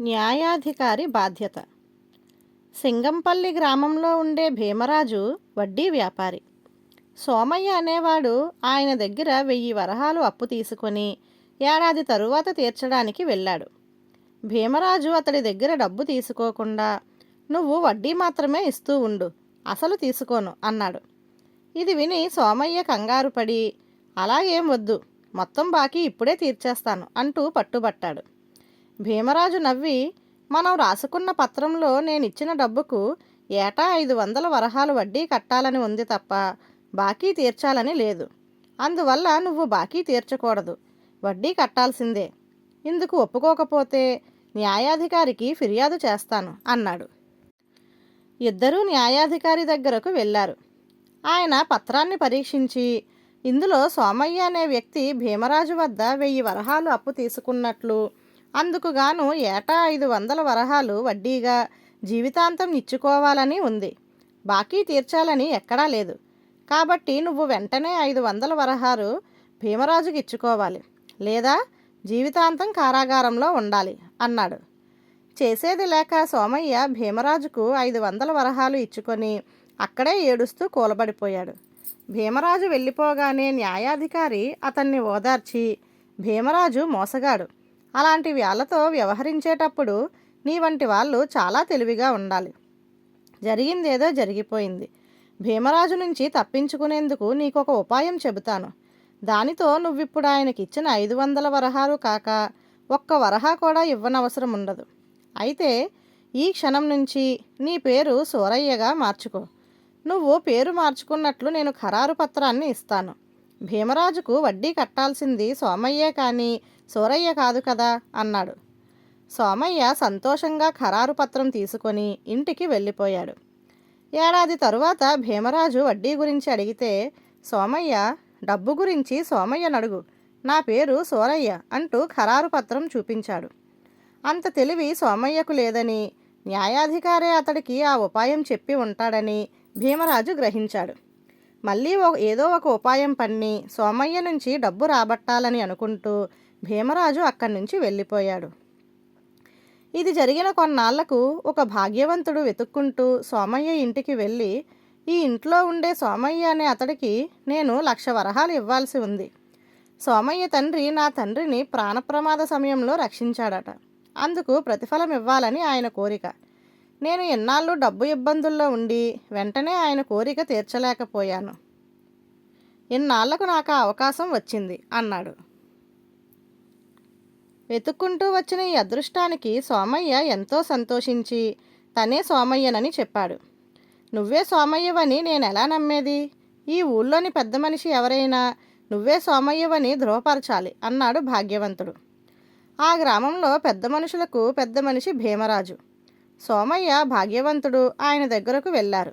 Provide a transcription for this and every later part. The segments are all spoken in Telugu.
న్యాయాధికారి బాధ్యత. సింగంపల్లి గ్రామంలో ఉండే భీమరాజు వడ్డీ వ్యాపారి. సోమయ్య అనేవాడు ఆయన దగ్గర వెయ్యి వరహాలు అప్పు తీసుకొని ఏడాది తరువాత తీర్చడానికి వెళ్ళాడు. భీమరాజు అతడి దగ్గర డబ్బు తీసుకోకుండా నువ్వు వడ్డీ మాత్రమే ఇస్తూ ఉండు అసలు తీసుకోను అన్నాడు. ఇది విని సోమయ్య కంగారు పడి అలాగేం వద్దు మొత్తం బాకీ ఇప్పుడే తీర్చేస్తాను అంటూ పట్టుబట్టాడు. భీమరాజు నవ్వి మనం రాసుకున్న పత్రంలో నేను ఇచ్చిన డబ్బుకు ఏటా ఐదు వందల వరహాలు వడ్డీ కట్టాలని ఉంది తప్ప బాకీ తీర్చాలని లేదు. అందువల్ల నువ్వు బాకీ తీర్చకూడదు. వడ్డీ కట్టాల్సిందే. ఇందుకు ఒప్పుకోకపోతే న్యాయాధికారికి ఫిర్యాదు చేస్తాను అన్నాడు. ఇద్దరూ న్యాయాధికారి దగ్గరకు వెళ్ళారు. ఆయన పత్రాన్ని పరీక్షించి ఇందులో సోమయ్య అనే వ్యక్తి భీమరాజు వద్ద వెయ్యి వరహాలు అప్పు తీసుకున్నట్లు అందుకు గాను ఏటా ఐదు వందల వరహాలు వడ్డీగా జీవితాంతం ఇచ్చుకోవాలని ఉంది. బాకీ తీర్చాలని ఎక్కడా లేదు. కాబట్టి నువ్వు వెంటనే ఐదు వందల వరహాలు భీమరాజుకి ఇచ్చుకోవాలి. లేదా జీవితాంతం కారాగారంలో ఉండాలి అన్నాడు. చేసేది లేక సోమయ్య భీమరాజుకు ఐదు వందల వరహాలు ఇచ్చుకొని అక్కడే ఏడుస్తూ కూలబడిపోయాడు. భీమరాజు వెళ్ళిపోగానే న్యాయాధికారి అతన్ని ఓదార్చి భీమరాజు మోసగాడు. అలాంటి వాళ్ళతో వ్యవహరించేటప్పుడు నీ వంటి వాళ్ళు చాలా తెలివిగా ఉండాలి. జరిగిందేదో జరిగిపోయింది. భీమరాజు నుంచి తప్పించుకునేందుకు నీకు ఒక ఉపాయం చెబుతాను. దానితో నువ్విప్పుడు ఆయనకి ఇచ్చిన ఐదు వందల వరహాలు కాక ఒక్క వరహా కూడా ఇవ్వనవసరం ఉండదు. అయితే ఈ క్షణం నుంచి నీ పేరు సూరయ్యగా మార్చుకో. నువ్వు పేరు మార్చుకున్నట్లు నేను ఖరారు పత్రాన్ని ఇస్తాను. భీమరాజుకు వడ్డీ కట్టాల్సింది సోమయ్యే కానీ సూరయ్య కాదు కదా అన్నాడు. సోమయ్య సంతోషంగా ఖరారు పత్రం తీసుకొని ఇంటికి వెళ్ళిపోయాడు. ఏడాది తరువాత భీమరాజు వడ్డీ గురించి అడిగితే సోమయ్య డబ్బు గురించి సోమయ్య నడుగు నా పేరు సూరయ్య అంటూ ఖరారు పత్రం చూపించాడు. అంత తెలివి సోమయ్యకు లేదని న్యాయాధికారే అతడికి ఆ ఉపాయం చెప్పి ఉంటాడని భీమరాజు గ్రహించాడు. మళ్ళీ ఓ ఏదో ఒక ఉపాయం పన్ని సోమయ్య నుంచి డబ్బు రాబట్టాలని అనుకుంటూ భీమరాజు అక్కడి నుంచి వెళ్ళిపోయాడు. ఇది జరిగిన కొన్నాళ్ళకు ఒక భాగ్యవంతుడు వెతుక్కుంటూ సోమయ్య ఇంటికి వెళ్ళి ఈ ఇంట్లో ఉండే సోమయ్య అనే అతడికి నేను లక్ష వరహాలు ఇవ్వాల్సి ఉంది. సోమయ్య తండ్రి నా తండ్రిని ప్రాణప్రమాద సమయంలో రక్షించాడట. అందుకు ప్రతిఫలం ఇవ్వాలని ఆయన కోరిక. నేను ఎన్నాళ్ళు డబ్బు ఇబ్బందుల్లో ఉండి వెంటనే ఆయన కోరిక తీర్చలేకపోయాను. ఇన్నాళ్ళకు నాకు ఆ అవకాశం వచ్చింది అన్నాడు. వెతుక్కుంటూ వచ్చిన ఈ అదృష్టానికి సోమయ్య ఎంతో సంతోషించి తనే సోమయ్యనని చెప్పాడు. నువ్వే సోమయ్యవని నేను ఎలా నమ్మేది? ఈ ఊళ్ళోని పెద్ద మనిషి ఎవరైనా నువ్వే సోమయ్యవని ధృవపరచాలి అన్నాడు భాగ్యవంతుడు. ఆ గ్రామంలో పెద్ద మనుషులకు పెద్ద మనిషి భీమరాజు. సోమయ్య భాగ్యవంతుడు ఆయన దగ్గరకు వెళ్ళారు.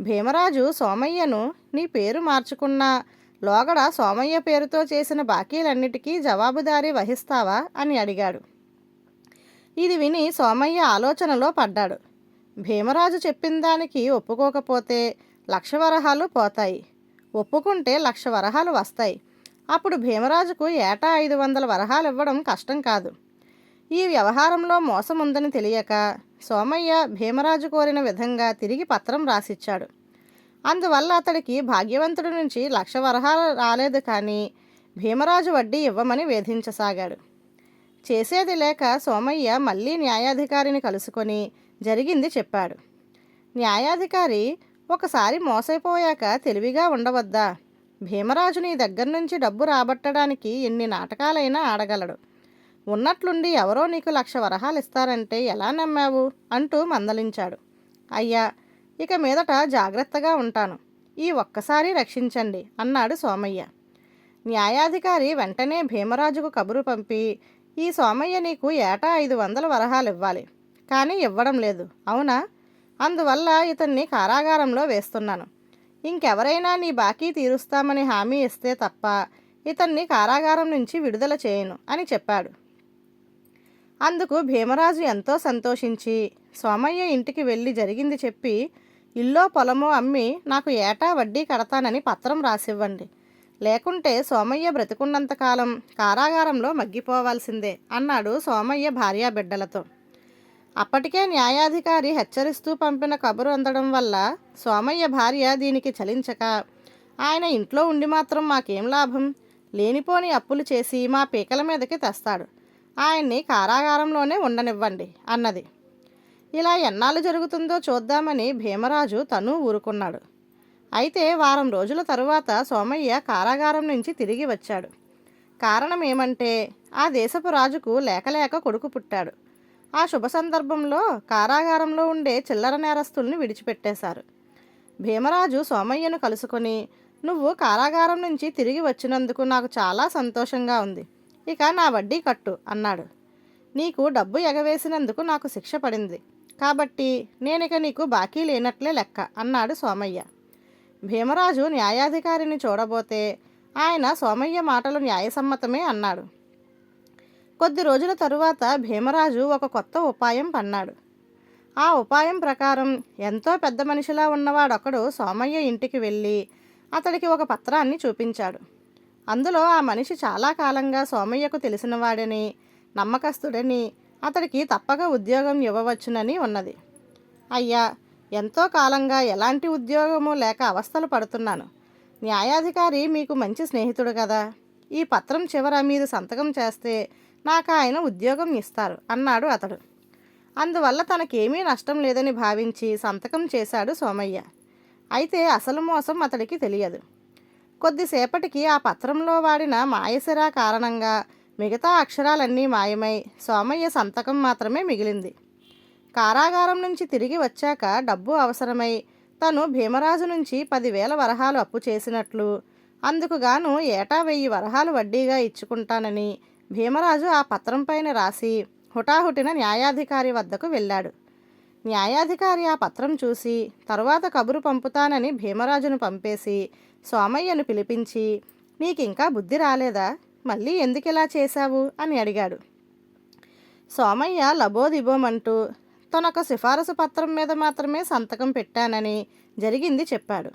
భీమరాజు సోమయ్యను నీ పేరు మార్చుకున్నా లోగడ సోమయ్య పేరుతో చేసిన బాకీలన్నిటికీ జవాబుదారీ వహిస్తావా? అని అడిగాడు. ఇది విని సోమయ్య ఆలోచనలో పడ్డాడు. భీమరాజు చెప్పిన దానికి ఒప్పుకోకపోతే లక్ష వరహాలు పోతాయి. ఒప్పుకుంటే లక్ష వరహాలు వస్తాయి. అప్పుడు భీమరాజుకు ఏటా ఐదు వందల వరహాలు ఇవ్వడం కష్టం కాదు. ఈ వ్యవహారంలో మోసం ఉందని తెలియక సోమయ్య భీమరాజు కోరిన విధంగా తిరిగి పత్రం రాసిచ్చాడు. అందువల్ల అతడికి భాగ్యవంతుడి నుంచి లక్ష వరహాలు రాలేదు కానీ భీమరాజు వడ్డీ ఇవ్వమని వేధించసాగాడు. చేసేది లేక సోమయ్య మళ్ళీ న్యాయాధికారిని కలుసుకొని జరిగింది చెప్పాడు. న్యాయాధికారి ఒకసారి మోసైపోయాక తెలివిగా ఉండవద్దా? భీమరాజు నీ దగ్గర నుంచి డబ్బు రాబట్టడానికి ఎన్ని నాటకాలైనా ఆడగలడు. ఉన్నట్లుండి ఎవరో నీకు లక్ష వరహాలు ఇస్తారంటే ఎలా నమ్మావు? అంటూ మందలించాడు. అయ్యా ఇక మీదట జాగ్రత్తగా ఉంటాను. ఈ ఒక్కసారి రక్షించండి అన్నాడు సోమయ్య. న్యాయాధికారి వెంటనే భీమరాజుకు కబురు పంపి ఈ సోమయ్య నీకు ఏటా ఐదు వందల వరహాలు ఇవ్వాలి. కానీ ఇవ్వడం లేదు. అవునా? అందువల్ల ఇతన్ని కారాగారంలో వేస్తున్నాను. ఇంకెవరైనా నీ బాకీ తీరుస్తామని హామీ ఇస్తే తప్ప ఇతన్ని కారాగారం నుంచి విడుదల చేయను అని చెప్పాడు. అందుకు భీమరాజు ఎంతో సంతోషించి సోమయ్య ఇంటికి వెళ్ళి జరిగింది చెప్పి ఇల్లో పొలమో అమ్మి నాకు ఏటా వడ్డీ కడతానని పత్రం రాసివ్వండి. లేకుంటే సోమయ్య బ్రతికున్నంతకాలం కారాగారంలో మగ్గిపోవాల్సిందే అన్నాడు సోమయ్య భార్యాబిడ్డలతో అప్పటికే న్యాయాధికారి హెచ్చరిస్తూ పంపిన కబురు అందడం వల్ల సోమయ్య భార్య దీనికి చలించక ఆయన ఇంట్లో ఉండి మాత్రం మాకేం లాభం? లేనిపోని అప్పులు చేసి మా పీకల మీదకి తెస్తాడు. ఆయన్ని కారాగారంలోనే ఉండనివ్వండి అన్నది. ఇలా ఎన్నాళ్ళు జరుగుతుందో చూద్దామని భీమరాజు తను ఊరుకున్నాడు. అయితే వారం రోజుల తరువాత సోమయ్య కారాగారం నుంచి తిరిగి వచ్చాడు. కారణం ఏమంటే ఆ దేశపు రాజుకు లేకలేక కొడుకు పుట్టాడు. ఆ శుభ సందర్భంలో కారాగారంలో ఉండే చిల్లర నేరస్తుల్ని విడిచిపెట్టేశారు. భీమరాజు సోమయ్యను కలుసుకొని నువ్వు కారాగారం నుంచి తిరిగి వచ్చినందుకు నాకు చాలా సంతోషంగా ఉంది. ఇక నా వడ్డీ కట్టు అన్నాడు. నీకు డబ్బు ఎగవేసినందుకు నాకు శిక్ష పడింది. కాబట్టి నేనిక నీకు బాకీ లేనట్లే లెక్క అన్నాడు సోమయ్య. భీమరాజు న్యాయాధికారిని చూడబోతే ఆయన సోమయ్య మాటలు న్యాయసమ్మతమే అన్నాడు. కొద్ది రోజుల తరువాత భీమరాజు ఒక కొత్త ఉపాయం పన్నాడు. ఆ ఉపాయం ప్రకారం ఎంతో పెద్ద మనిషిలా ఉన్నవాడొకడు సోమయ్య ఇంటికి వెళ్ళి అతడికి ఒక పత్రాన్ని చూపించాడు. అందులో ఆ మనిషి చాలా కాలంగా సోమయ్యకు తెలిసినవాడని నమ్మకస్తుడని అతడికి తప్పక ఉద్యోగం ఇవ్వవచ్చునని ఉన్నది. అయ్యా ఎంతో కాలంగా ఎలాంటి ఉద్యోగము లేక అవస్థలు పడుతున్నాను. న్యాయాధికారి మీకు మంచి స్నేహితుడు కదా. ఈ పత్రం చివర మీరు సంతకం చేస్తే నాకు ఆయన ఉద్యోగం ఇస్తారు అన్నాడు అతడు. అందువల్ల తనకేమీ నష్టం లేదని భావించి సంతకం చేశాడు సోమయ్య. అయితే అసలు మోసం అతడికి తెలియదు. కొద్దిసేపటికి ఆ పత్రంలో వాడిన మాయసిరా కారణంగా మిగతా అక్షరాలన్నీ మాయమై సోమయ్య సంతకం మాత్రమే మిగిలింది. కారాగారం నుంచి తిరిగి వచ్చాక డబ్బు అవసరమై తను భీమరాజు నుంచి పదివేల వరహాలు అప్పు చేసినట్లు అందుకు గాను ఏటా వెయ్యి వరహాలు వడ్డీగా ఇచ్చుకుంటానని భీమరాజు ఆ పత్రం పైన రాసి హుటాహుటిన న్యాయాధికారి వద్దకు వెళ్ళాడు. న్యాయాధికారి ఆ పత్రం చూసి తరువాత కబురు పంపుతానని భీమరాజును పంపేసి సోమయ్యను పిలిపించి నీకింకా బుద్ధి రాలేదా? మళ్ళీ ఎందుకిలా చేశావు? అని అడిగాడు. సోమయ్య లబోదిబోమంటూ తనొక సిఫారసు పత్రం మీద మాత్రమే సంతకం పెట్టానని జరిగింది చెప్పాడు.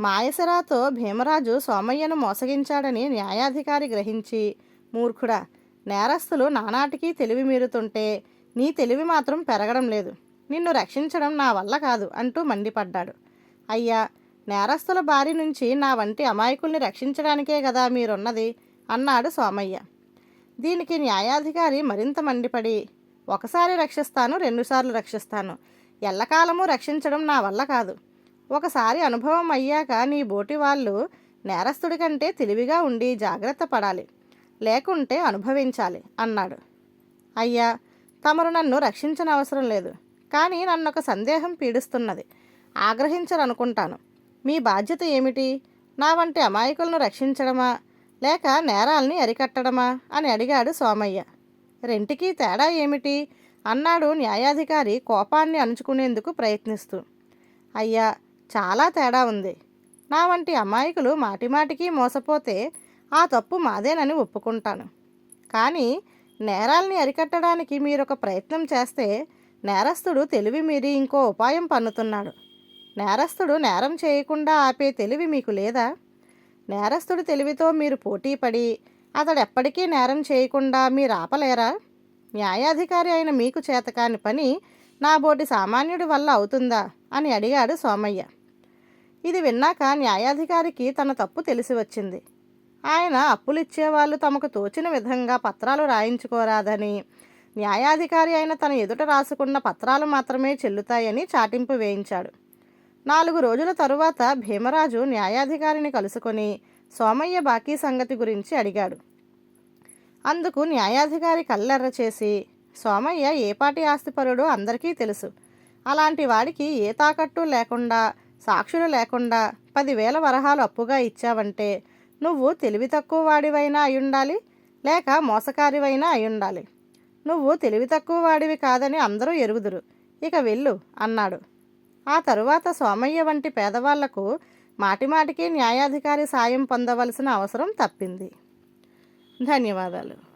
మాయసరాతో భీమరాజు సోమయ్యను మోసగించాడని న్యాయాధికారి గ్రహించి మూర్ఖుడా నేరస్తులు నానాటికి తెలివి మీరుతుంటే నీ తెలివి మాత్రం పెరగడం లేదు. నిన్ను రక్షించడం నా వల్ల కాదు అంటూ మండిపడ్డాడు. అయ్యా నేరస్తుల బారి నుంచి నా వంటి అమాయకుల్ని రక్షించడానికే కదా మీరున్నది అన్నాడు సోమయ్య. దీనికి న్యాయాధికారి మరింత మండిపడి ఒకసారి రక్షిస్తాను రెండుసార్లు రక్షిస్తాను. ఎల్లకాలము రక్షించడం నా వల్ల కాదు. ఒకసారి అనుభవం అయ్యాక నీ బోటి వాళ్ళు నేరస్తుడి కంటే తెలివిగా ఉండి జాగ్రత్త పడాలి లేకుంటే అనుభవించాలి అన్నాడు. అయ్యా తమరు నన్ను రక్షించనవసరం లేదు. కానీ నన్ను ఒక సందేహం పీడిస్తున్నది. ఆగ్రహించరనుకుంటాను మీ బాధ్యత ఏమిటి? నా వంటి అమాయకులను రక్షించడమా? లేక నేరాల్ని అరికట్టడమా? అని అడిగాడు సోమయ్య. రెంటికి తేడా ఏమిటి? అన్నాడు న్యాయాధికారి కోపాన్ని అణుచుకునేందుకు ప్రయత్నిస్తూ. అయ్యా చాలా తేడా ఉంది. నా వంటి అమాయకులు మాటిమాటికి మోసపోతే ఆ తప్పు మాదేనని ఒప్పుకుంటాను. కానీ నేరాల్ని అరికట్టడానికి మీరొక ప్రయత్నం చేస్తే నేరస్తుడు తెలివి మీరి ఇంకో ఉపాయం పన్నుతున్నాడు. నేరస్తుడు నేరం చేయకుండా ఆపే తెలివి మీకు లేదా? నేరస్తుడి తెలివితో మీరు పోటీపడి అతడు ఎప్పటికీ నేరం చేయకుండా మీరు ఆపలేరా? న్యాయాధికారి అయిన మీకు చేతకాని పని నా బోటి సామాన్యుడి వల్ల అవుతుందా? అని అడిగాడు సోమయ్య. ఇది విన్నాక న్యాయాధికారికి తన తప్పు తెలిసి వచ్చింది. ఆయన అప్పులిచ్చేవాళ్ళు తమకు తోచిన విధంగా పత్రాలు రాయించుకోరాదని న్యాయాధికారి అయిన తన ఎదుట రాసుకున్న పత్రాలు మాత్రమే చెల్లుతాయని చాటింపు వేయించాడు. నాలుగు రోజుల తరువాత భీమరాజు న్యాయాధికారిని కలుసుకొని సోమయ్య బాకీ సంగతి గురించి అడిగాడు. అందుకు న్యాయాధికారి కళ్ళెర్ర చేసి సోమయ్య ఏపాటి ఆస్తిపరుడో అందరికీ తెలుసు. అలాంటి వాడికి ఏ తాకట్టు లేకుండా సాక్షులు లేకుండా పదివేల వరహాలు అప్పుగా ఇచ్చావంటే నువ్వు తెలివి తక్కువ వాడివైనా అయ్యుండాలి లేక మోసకారివైనా అయ్యుండాలి. నువ్వు తెలివి తక్కువ వాడివి కాదని అందరూ ఎరుగుదురు. ఇక వెళ్ళు అన్నాడు. ఆ తరువాత సోమయ్య వంటి పేదవాళ్ళకు మాటిమాటికి న్యాయాధికారి సాయం పొందవలసిన అవసరం తప్పింది. ధన్యవాదాలు.